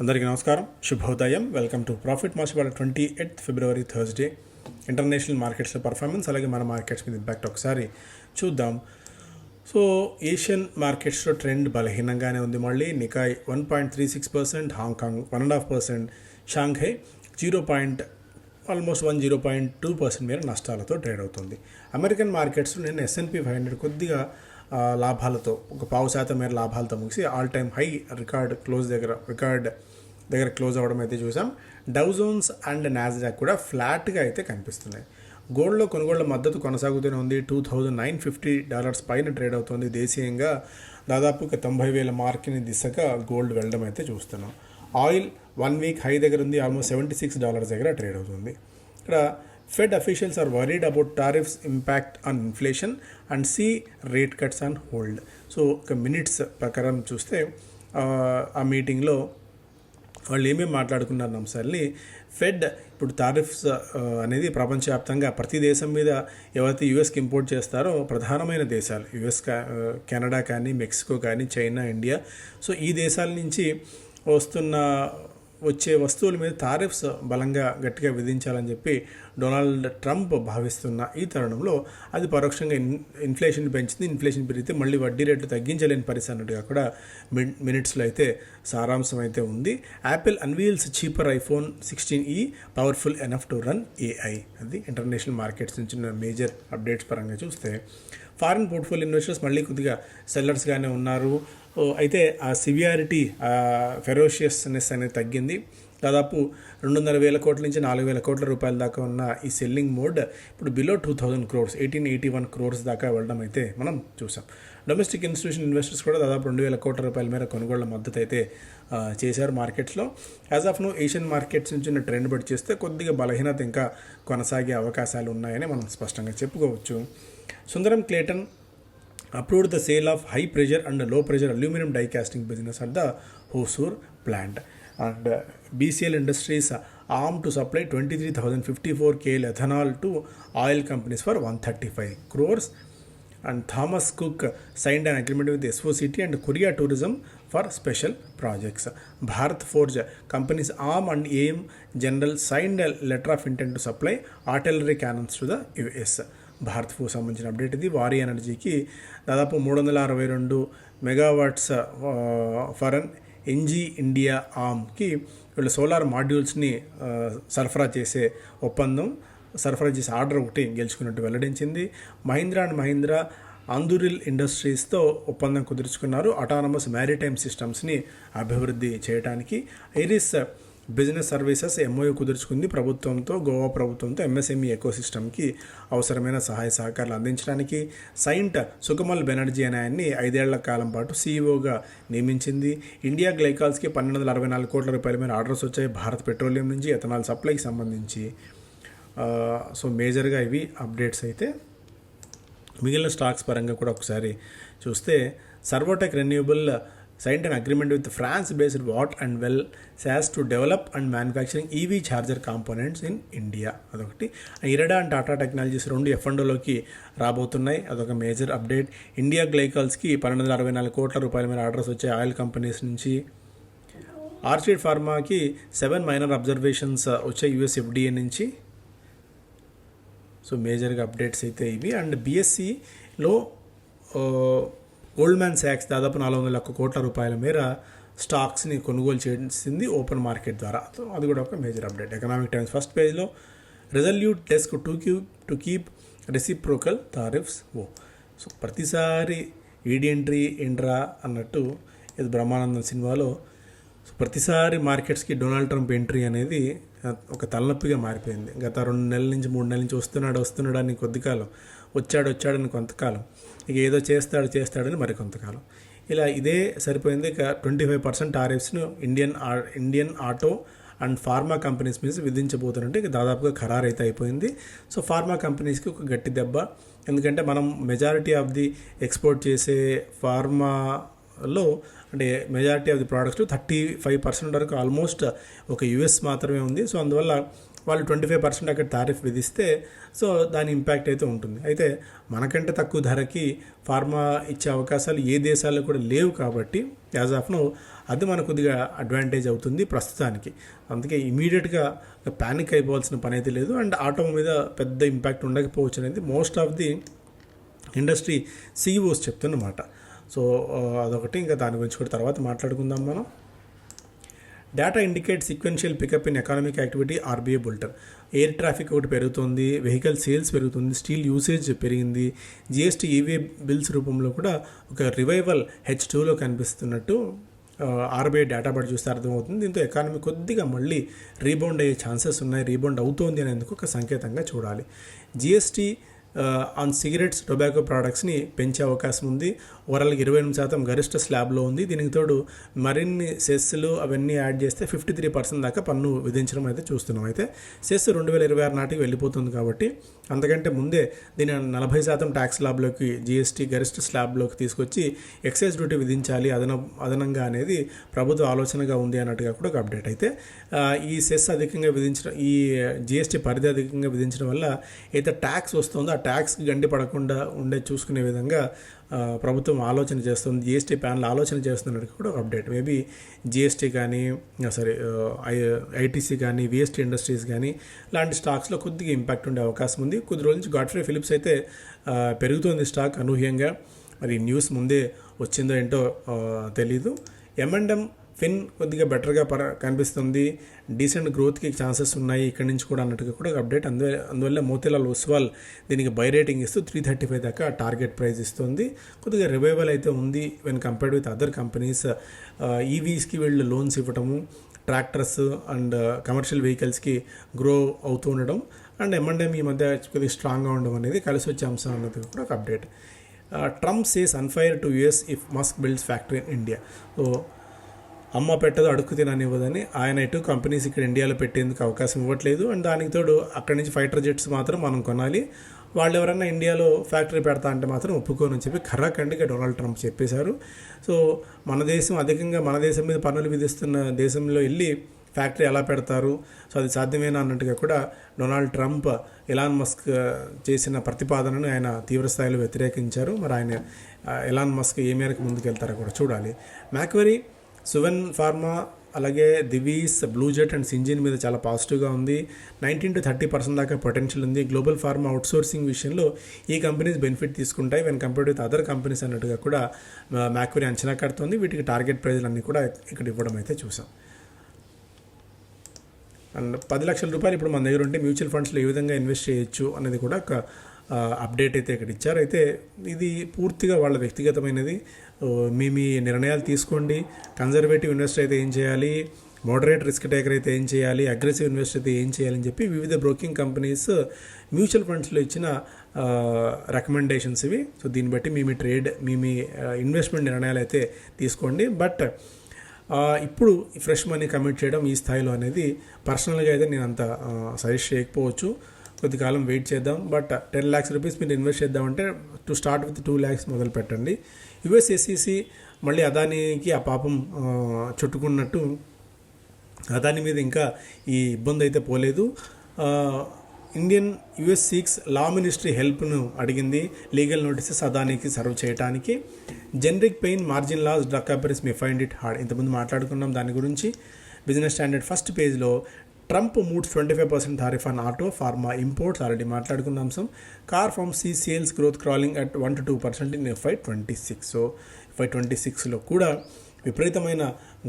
అందరికీ నమస్కారం. శుభోదయం. వెల్కమ్ టు ప్రాఫిట్ మార్చ్ వాళ్ళ twenty eighth February Thursday international మార్కెట్స్లో పర్ఫార్మెన్స్ అలాగే మన మార్కెట్స్ మీద ఇంపాక్ట్ ఒకసారి చూద్దాం. సో ఏషియన్ మార్కెట్స్లో ట్రెండ్ బలహీనంగానే ఉంది మళ్ళీ. Nikkei one point three six percent Hong Kong one and half percent Shanghai zero point almost one zero point two percent మేర నష్టాలతో ట్రేడ్ అవుతుంది. అమెరికన్ మార్కెట్స్లో నేను ఎస్ఎన్పి ఫైవ్ హండ్రెడ్ కొద్దిగా లాభాలతో ఒక పావు శాతం మేర లాభాలతో ముగిసి all time high record close దగ్గర రికార్డ్ దగ్గర క్లోజ్ అవ్వడం అయితే చూసాం. డౌజోన్స్ అండ్ నాస్డాక్ కూడా ఫ్లాట్గా అయితే కనిపిస్తున్నాయి. గోల్డ్లో కొనుగోళ్ళ మద్దతు కొనసాగుతూనే ఉంది. Two thousand nine fifty dollars పైన ట్రేడ్ అవుతుంది. దేశీయంగా దాదాపు తొంభై వేల మార్క్ని దిశగా గోల్డ్ వెళ్ళడం అయితే చూస్తున్నాం. ఆయిల్ వన్ వీక్ హై దగ్గర ఉంది. ఆల్మోస్ట్ సెవెంటీ సిక్స్ డాలర్స్ దగ్గర ట్రేడ్ అవుతుంది. ఇక్కడ Fed officials are worried about tariffs impact on inflation and see rate cuts on hold so ఒక మినిట్స్ ప్రకారం చూస్తే ఆ, మీటింగ్లో వాళ్ళు ఏమేమి మాట్లాడుకున్నారు అంశాలని ఫెడ్ ఇప్పుడు టారిఫ్స్ అనేది ప్రపంచవ్యాప్తంగా ప్రతి దేశం మీద ఎవరైతే యుఎస్కి ఇంపోర్ట్ చేస్తారో ప్రధానమైన దేశాలు యుఎస్ కా- కెనడా కానీ మెక్సికో కానీ చైనా ఇండియా సో ఈ దేశాల నుంచి వస్తున్న వచ్చే వస్తువుల మీద తారిఫ్స్ బలంగా గట్టిగా విధించాలని చెప్పి డొనాల్డ్ ట్రంప్ భావిస్తున్న ఈ తరుణంలో అది పరోక్షంగా ఇన్ ఇన్ఫ్లేషన్ పెంచింది. ఇన్ఫ్లేషన్ పెరిగితే మళ్ళీ వడ్డీ రేట్లు తగ్గించలేని పరిస్థితి అన్నట్టుగా కూడా మిన్ మినిట్స్లో అయితే సారాంశం అయితే ఉంది. Apple unveils cheaper iPhone sixteen e powerful enough to run AI అది ఇంటర్నేషనల్ మార్కెట్స్ నుంచి ఉన్న మేజర్ అప్డేట్స్ పరంగా చూస్తే ఫారిన్ పోర్ట్ఫోలియో ఇన్వెస్టర్స్ మళ్ళీ కొద్దిగా సెల్లర్స్గానే ఉన్నారు. అయితే ఆ సివియారిటీ ఆ ఫెరోషియస్నెస్ అనేది తగ్గింది. దాదాపు రెండున్నర వేల కోట్ల నుంచి నాలుగు వేల కోట్ల రూపాయల దాకా ఉన్న ఈ సెల్లింగ్ మోడ్ ఇప్పుడు below two thousand crores eighteen eighty one crores దాకా వెళ్ళడం అయితే మనం చూసాం. డొమెస్టిక్ ఇన్స్టిట్యూషన్ ఇన్వెస్టర్స్ కూడా దాదాపు రెండు వేల కోట్ల రూపాయల మేర కొనుగోళ్ళ మద్దతు అయితే చేశారు మార్కెట్స్లో. As of now Asian markets నుంచి ఉన్న ట్రెండ్ బట్టి చేస్తే కొద్దిగా బలహీనత ఇంకా కొనసాగే అవకాశాలు ఉన్నాయని మనం స్పష్టంగా చెప్పుకోవచ్చు. Sundaram Clayton approved the sale of high pressure and low pressure aluminum die casting business at the Hosur plant. And uh, BCL Industries uh, armed to supply 23,054 KL ethanol to oil companies for 135 crores. And Thomas Cook signed an agreement with SOCT and Korea Tourism for special projects. Bharat Forge companies ARM and AIM General signed a letter of intent to supply artillery cannons to the US. భారత్కు సంబంధించిన update ఇది. వారి ఎనర్జీకి దాదాపు మూడు వందల అరవై రెండు మెగావాట్స్ ఫరన్ ఎన్జీ ఇండియా ఆమ్కి వీళ్ళు సోలార్ మాడ్యూల్స్ని సరఫరా చేసే ఒప్పందం సరఫరా చేసే ఆర్డర్ ఒకటి గెలుచుకున్నట్టు వెల్లడించింది. మహీంద్రా అండ్ మహీంద్రా ఆందూరిల్ ఇండస్ట్రీస్తో ఒప్పందం కుదుర్చుకున్నారు. అటానమస్ మ్యారిటైమ్ సిస్టమ్స్ని అభివృద్ధి చేయడానికి ఐరిస్ బిజినెస్ సర్వీసెస్ ఎంఓయూ కుదుర్చుకుంది. ప్రభుత్వంతో గోవా ప్రభుత్వంతో ఎంఎస్ఎంఈ ఎకోసిస్టమ్కి అవసరమైన సహాయ సహకారాలు అందించడానికి సైంట్ సుకమల్ బెనర్జీ అనే ఆయన్ని ఐదేళ్ళ కాలం పాటు సీఈఓగా నియమించింది. ఇండియా గ్లైకాల్స్కి పన్నెండు వందల అరవై నాలుగు కోట్ల రూపాయల మీద ఆర్డర్స్ వచ్చాయి. భారత్ పెట్రోలియం నుంచి ఎథనాల్ సప్లైకి సంబంధించి. సో మేజర్గా ఇవి అప్డేట్స్ అయితే. మిగిలిన స్టాక్స్ పరంగా కూడా ఒకసారి చూస్తే Servotech renewable signs an agreement with France based Watt and Well SAS to develop and manufacturing EV charger components in India అదొకటి. ఇరడా అండ్ టాటా టెక్నాలజీస్ రెండు ఎఫ్ఎండోలోకి రాబోతున్నాయి. అదొక మేజర్ అప్డేట్ ఇండియా గ్లైకాల్స్కి పన్నెండు వందల అరవై నాలుగు కోట్ల రూపాయల మీద ఆర్డర్స్ వచ్చాయి ఆయిల్ కంపెనీస్ నుంచి. ఆర్చిడ్ ఫార్మాకి సెవెన్ మైనర్ అబ్జర్వేషన్స్ వచ్చాయి యూఎస్ ఎఫ్డిఏ నుంచి. సో మేజర్గా అప్డేట్స్ అయితే ఇవి. అండ్ బీఎస్సీలో గోల్డ్మ్యాన్ శాక్స్ దాదాపు నాలుగు వందల ఒక్క కోట్ల రూపాయల మేర స్టాక్స్ని కొనుగోలు చేసింది ఓపెన్ మార్కెట్ ద్వారా. సో అది కూడా ఒక major update. Economic Times first పేజ్లో resolute desk to cube to keep reciprocal tariffs oh so ప్రతిసారి ఈడి ఎంట్రీ ఎంట్రా అన్నట్టు ఇది బ్రహ్మానందం సినిమాలో సో ప్రతిసారి మార్కెట్స్కి డొనాల్డ్ ట్రంప్ ఎంట్రీ అనేది ఒక తలనొప్పిగా మారిపోయింది. గత రెండు నెలల నుంచి మూడు నెలల నుంచి వస్తున్నాడు వస్తున్నాడు అని కొద్ది కాలం వచ్చాడు వచ్చాడని కొంతకాలం. ఇక ఏదో చేస్తాడు చేస్తాడని మరి కొంతకాలం. ఇలా ఇదే సరిపోయింది. ఇక ట్వంటీ ఫైవ్ పర్సెంట్ టారిఫ్స్ను ఇండియన్ ఆ- Indian auto and pharma companies మీద విధించబోతున్నట్టు ఇక దాదాపుగా ఖరారు అయితే అయిపోయింది. సో ఫార్మా కంపెనీస్కి ఒక గట్టి దెబ్బ. ఎందుకంటే మనం మెజారిటీ ఆఫ్ ది ఎక్స్పోర్ట్ చేసే ఫార్మాలో అంటే majority of the products thirty five percent వరకు ఆల్మోస్ట్ ఒక యుఎస్ మాత్రమే ఉంది. సో అందువల్ల వాళ్ళు ట్వంటీ ఫైవ్ పర్సెంట్ అక్కడ టారిఫ్ విధిస్తే సో దాని ఇంపాక్ట్ అయితే ఉంటుంది. అయితే మనకంటే తక్కువ ధరకి ఫార్మా ఇచ్చే అవకాశాలు ఏ దేశాల్లో కూడా లేవు కాబట్టి యాజ్ ఆఫ్ నో అది మనకు కొద్దిగా అడ్వాంటేజ్ అవుతుంది ప్రస్తుతానికి. అందుకే ఇమీడియట్గా ప్యానిక్ అయిపోవాల్సిన పని అయితే లేదు. అండ్ ఆటో మీద పెద్ద ఇంపాక్ట్ ఉండకపోవచ్చు అనేది most of the industry CEOs చెప్తున్నమాట. So అదొకటి. ఇంకా దాని గురించి కూడా తర్వాత మాట్లాడుకుందాం మనం. Data indicate sequential pickup in economic activity RBI bulletin air traffic ఒకటి పెరుగుతుంది వెహికల్ సేల్స్ పెరుగుతుంది స్టీల్ యూసేజ్ పెరిగింది. జిఎస్టీ ఈవీ బిల్స్ రూపంలో కూడా ఒక రివైవల్ హెచ్ టూలో కనిపిస్తున్నట్టు ఆర్బీఐ డేటా బట్టి చూస్తే అర్థమవుతుంది. దీంతో ఎకానమీ కొద్దిగా మళ్ళీ రీబౌండ్ అయ్యే ఛాన్సెస్ ఉన్నాయి రీబౌండ్ అవుతోంది అనేందుకు ఒక సంకేతంగా చూడాలి. జిఎస్టీ ఆన్ సిగరెట్స్ టొబాకో ప్రోడక్ట్స్ని పెంచే అవకాశం ఉంది. ఓవరాల్గా ఇరవై ఎనిమిది శాతం గరిష్ట స్లాబ్లో ఉంది. దీనికి తోడు మరిన్ని సెస్సులు అవన్నీ యాడ్ చేస్తే ఫిఫ్టీ త్రీ పర్సెంట్ దాకా పన్ను విధించడం అయితే చూస్తున్నాం. అయితే సెస్ రెండు వేల ఇరవై ఆరు నాటికి వెళ్ళిపోతుంది కాబట్టి అంతకంటే ముందే దీని నలభై శాతం ట్యాక్స్ స్లాబ్లోకి జిఎస్టీ గరిష్ట స్లాబ్లోకి తీసుకొచ్చి ఎక్సైజ్ డ్యూటీ విధించాలి. అదన అదనంగా అనేది ప్రభుత్వ ఆలోచనగా ఉంది అన్నట్టుగా కూడా ఒక అప్డేట్ అయితే ఈ సెస్ అధికంగా విధించడం ఈ జిఎస్టీ పరిధి అధికంగా విధించడం వల్ల అయితే ట్యాక్స్ వస్తుందో ఆ ట్యాక్స్కి గండి పడకుండా ఉండే చూసుకునే విధంగా ప్రభుత్వం ఆలోచన చేస్తుంది. జిఎస్టీ ప్యానల్ ఆలోచన చేస్తున్నట్టు కూడా ఒక అప్డేట్. మేబీ జిఎస్టీ కానీ సారీ ఐటీసీ కానీ విఎస్టీ ఇండస్ట్రీస్ కానీ లాంటి స్టాక్స్లో కొద్దిగా ఇంపాక్ట్ ఉండే అవకాశం ఉంది. కొద్ది రోజుల నుంచి గాడ్ఫ్రే ఫిలిప్స్ అయితే పెరుగుతుంది పెరుగుతోంది స్టాక్ అనూహ్యంగా. మరి న్యూస్ ముందే వచ్చిందో ఏంటో తెలీదు. ఎంఎండ్ఎం ఫిన్ కొద్దిగా బెటర్గా పర కనిపిస్తుంది. డీసెంట్ గ్రోత్కి ఛాన్సెస్ ఉన్నాయి. ఇక్కడి నుంచి కూడా అన్నట్టుగా కూడా అప్డేట్ అందు అందువల్ల మోతిలాల్ ఒస్వాల్ దీనికి బై రేటింగ్ ఇస్తూ త్రీ థర్టీ ఫైవ్ దాకా టార్గెట్ ప్రైస్ ఇస్తుంది. కొద్దిగా రివైవల్ అయితే ఉంది when compared with other companies ఈవీస్కి వీళ్ళు లోన్స్ ఇవ్వటము ట్రాక్టర్స్ అండ్ కమర్షియల్ వెహికల్స్కి గ్రో అవుతూ ఉండడం అండ్ ఎంఎండ్ఎం ఈ మధ్య కొద్దిగా స్ట్రాంగ్గా ఉండడం అనేది కలిసి వచ్చే అంశం అన్నది కూడా ఒక update Trump says unfair to US if Musk builds factory in India so అమ్మ పెట్టదు అడుక్కు తిననివ్వదని ఆయన ఇటు కంపెనీస్ ఇక్కడ ఇండియాలో పెట్టేందుకు అవకాశం ఇవ్వట్లేదు. అండ్ దానికి తోడు అక్కడి నుంచి ఫైటర్ జెట్స్ మాత్రం మనం కొనాలి. వాళ్ళు ఎవరైనా ఇండియాలో ఫ్యాక్టరీ పెడతా అంటే మాత్రం ఒప్పుకోనని చెప్పి ఖర్రాఖండిగా డొనాల్డ్ ట్రంప్ చెప్పేశారు. సో మన దేశం అధికంగా మన దేశం మీద పన్నులు విధిస్తున్న దేశంలో వెళ్ళి ఫ్యాక్టరీ ఎలా పెడతారు? సో అది సాధ్యమేనా అన్నట్టుగా కూడా డొనాల్డ్ ట్రంప్ ఎలాన్ మస్క్ చేసిన ప్రతిపాదనను ఆయన తీవ్రస్థాయిలో వ్యతిరేకించారు. మరి ఆయన ఎలాన్ మస్క్ ఏ మేరకు ముందుకెళ్తారో కూడా చూడాలి. మ్యాక్వరీ సువెన్ ఫార్మా అలాగే దివీస్ బ్లూ జెట్ అండ్ సింజిన్ మీద చాలా పాజిటివ్గా ఉంది. నైన్టీన్ టు థర్టీ పర్సెంట్ దాకా పొటెన్షియల్ ఉంది. గ్లోబల్ ఫార్మా అవుట్సోర్సింగ్ విషయంలో ఈ కంపెనీస్ బెనిఫిట్ తీసుకుంటాయి. When compared with other companies అన్నట్టుగా కూడా మ్యాక్వరీ అంచనా కడుతుంది. వీటికి టార్గెట్ ప్రైజ్లు అన్నీ కూడా ఇక్కడ ఇవ్వడం అయితే చూసాం. అండ్ పది లక్షల రూపాయలు ఇప్పుడు మన దగ్గర ఉంటే మ్యూచువల్ ఫండ్స్లో ఏ విధంగా ఇన్వెస్ట్ చేయొచ్చు అనేది కూడా ఒక అప్డేట్ అయితే ఇక్కడ ఇచ్చారు. అయితే ఇది పూర్తిగా వాళ్ళ వ్యక్తిగతమైనది. మీ మీ నిర్ణయాలు తీసుకోండి. కన్జర్వేటివ్ ఇన్వెస్టర్ అయితే ఏం చేయాలి? మోడరేట్ రిస్క్ టేకర్ అయితే ఏం చేయాలి? అగ్రెసివ్ ఇన్వెస్టర్ అయితే ఏం చేయాలని చెప్పి వివిధ బ్రోకింగ్ కంపెనీస్ మ్యూచువల్ ఫండ్స్లో ఇచ్చిన రికమెండేషన్స్ ఇవి. సో దీన్ని బట్టి మీ మీ ట్రేడ్ మీ మీ ఇన్వెస్ట్మెంట్ నిర్ణయాలు అయితే తీసుకోండి. బట్ ఇప్పుడు ఫ్రెష్ మనీ కమిట్ చేయడం ఈ స్థాయిలో అనేది పర్సనల్గా అయితే నేను అంత సజెస్ట్ చేయకపోవచ్చు. కొద్ది కాలం వెయిట్ చేద్దాం. బట్ టెన్ ల్యాక్స్ రూపీస్ మీరు ఇన్వెస్ట్ చేద్దామంటే to start with two lakhs మొదలు పెట్టండి. యుఎస్ఎస్సిసి మళ్ళీ అదానికి ఆ పాపం చుట్టుకున్నట్టు అదాని మీద ఇంకా ఈ ఇబ్బంది అయితే పోలేదు. Indian US seeks law ministry హెల్ప్ను అడిగింది. లీగల్ నోటీసెస్ అదానికి సర్వ్ చేయడానికి generic pain margin loss drug companies may find it hard ఇంతకుముందు మాట్లాడుకున్నాం దాని గురించి. బిజినెస్ స్టాండర్డ్ ఫస్ట్ పేజ్లో Trump moots twenty five percent tariff on auto pharma imports already మాట్లాడుకున్న అంశం. Car firms see sales growth crawling at one to two percent in FY twenty six. So FY twenty సిక్స్లో కూడా విపరీతమైన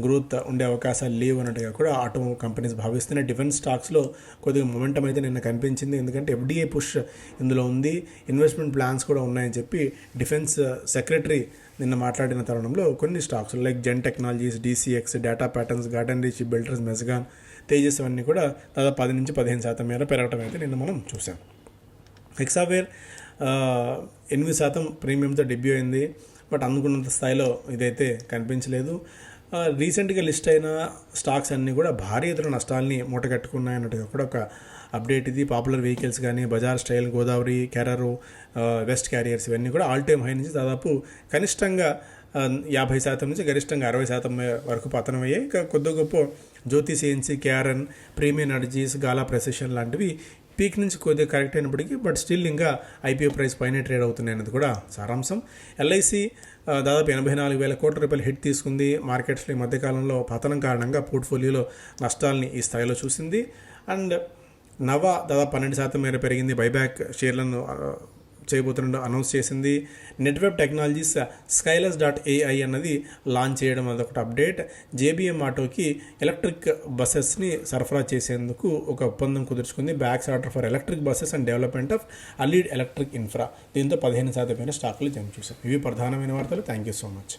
growth ఉండే అవకాశాలు లేవు అన్నట్టుగా కూడా ఆటో కంపెనీస్ భావిస్తున్నాయి. డిఫెన్స్ స్టాక్స్లో కొద్దిగా మొమెంటం అయితే నిన్న కనిపించింది. ఎందుకంటే ఎఫ్డీఏ పుష్ ఇందులో ఉంది. ఇన్వెస్ట్మెంట్ ప్లాన్స్ కూడా ఉన్నాయని చెప్పి డిఫెన్స్ సెక్రటరీ నిన్న మాట్లాడిన తరుణంలో కొన్ని stocks like Zen Technologies DCX Data Patterns Garden Reach Builders Mazagon Tejas అవన్నీ కూడా దాదాపు పది నుంచి పదిహేను శాతం మేర పెరగడం అయితే నిన్న మనం చూసాం ఎక్సావేర్ ఎనిమిది శాతం ప్రీమియంతో డెబ్యూ అయింది. బట్ అనుకున్నంత స్థాయిలో ఇదైతే కనిపించలేదు. రీసెంట్గా లిస్ట్ అయిన స్టాక్స్ అన్నీ కూడా భారీ ఎదురు నష్టాలని మూటగట్టుకున్నాయి అన్నట్టుగా కూడా ఒక అప్డేట్ ఇది. పాపులర్ వెహికల్స్ కానీ బజార్ స్టైల్ గోదావరి కెరరు వెస్ట్ క్యారియర్స్ ఇవన్నీ కూడా ఆల్ టైమ్ హై నుంచి దాదాపు కనిష్టంగా యాభై శాతం నుంచి గరిష్టంగా అరవై శాతం వరకు పతనం అయ్యాయి ఇంకా కొద్ది గొప్ప Jyoti CNC KRN Premium Energies Gala precision లాంటివి పీక్ నుంచి కొద్దిగా కరెక్ట్ అయినప్పటికీ బట్ స్టిల్ ఇంకా ఐపీఓ ప్రైస్ పైన ట్రేడ్ అవుతున్నాయి అన్నది కూడా సారాంశం. ఎల్ఐసి దాదాపు ఎనభై నాలుగు వేల కోట్ల రూపాయలు హిట్ తీసుకుంది. మార్కెట్స్లో ఈ మధ్యకాలంలో పతనం కారణంగా పోర్ట్ఫోలియోలో నష్టాలని ఈ స్థాయిలో చూసింది. అండ్ నవ దాదాపు పన్నెండు శాతం మేర పెరిగింది. బైబ్యాక్ షేర్లను చేయబోతున్నట్టు అనౌన్స్ చేసింది. Netweb Technologies Skylus dot AI అన్నది లాంచ్ చేయడం అదొకటి అప్డేట్. జేబీఎం ఆటోకి ఎలక్ట్రిక్ బస్సెస్ని సరఫరా చేసేందుకు ఒక ఒప్పందం కుదుర్చుకుంది. Bags order for electric buses and development of allied electric infra. దీంతో పదిహేను శాతం పైన స్టాక్లు జమ చూసాం ఇవి ప్రధానమైన వార్తలు. Thank you so much.